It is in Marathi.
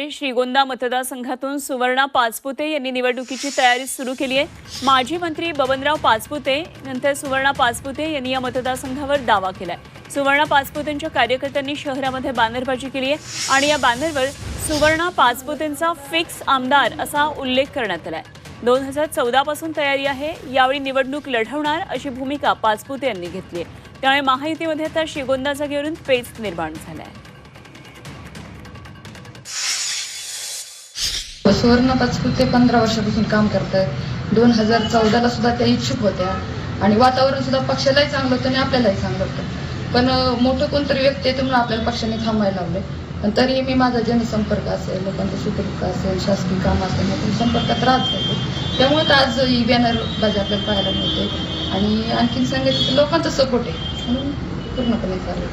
श्रीगोंदा मतदारसंघातून सुवर्णा पाचपुते यांनी निवडणुकीची तयारी सुरू केली आहे. माजी मंत्री बबनराव पाचपुते नंतर सुवर्णा पाचपुते यांनी या मतदारसंघावर दावा केलाय. सुवर्णा पाचपुतेंच्या कार्यकर्त्यांनी शहरामध्ये बॅनरबाजी केली आहे आणि या बॅनरवर सुवर्णा पाचपुतेंचा फिक्स आमदार असा उल्लेख करण्यात आलाय. दोन हजार चौदापासून तयारी आहे यावेळी निवडणूक लढवणार अशी भूमिका पाचपुते यांनी घेतली आहे. त्यामुळे महायुतीमध्ये आता श्रीगोंदा जागेवरून पेच निर्माण झाला आहे सुवर्ण पाचपुते पंधरा वर्षापासून काम करत आहेत दोन हजार चौदाला सुद्धा त्या इच्छुक होत्या. आणि वातावरण सुद्धा पक्षालाही चांगलं होतं आणि आपल्यालाही चांगलं होतं. पण मोठं कोणतरी व्यक्ती आहे म्हणून आपल्याला पक्षाने थांबायला लावले पण तरीही मी माझा जनसंपर्क असेल लोकांचा सुखदुःख असेल शासकीय काम असेल मी संपर्कात राहत होते त्यामुळे तर आज ही बॅनर बाजी आपल्याला पाहायला मिळते. आणि आणखीन सांगायचं लोकांचा सपोर्ट आहे. म्हणून पूर्णपणे चालेल.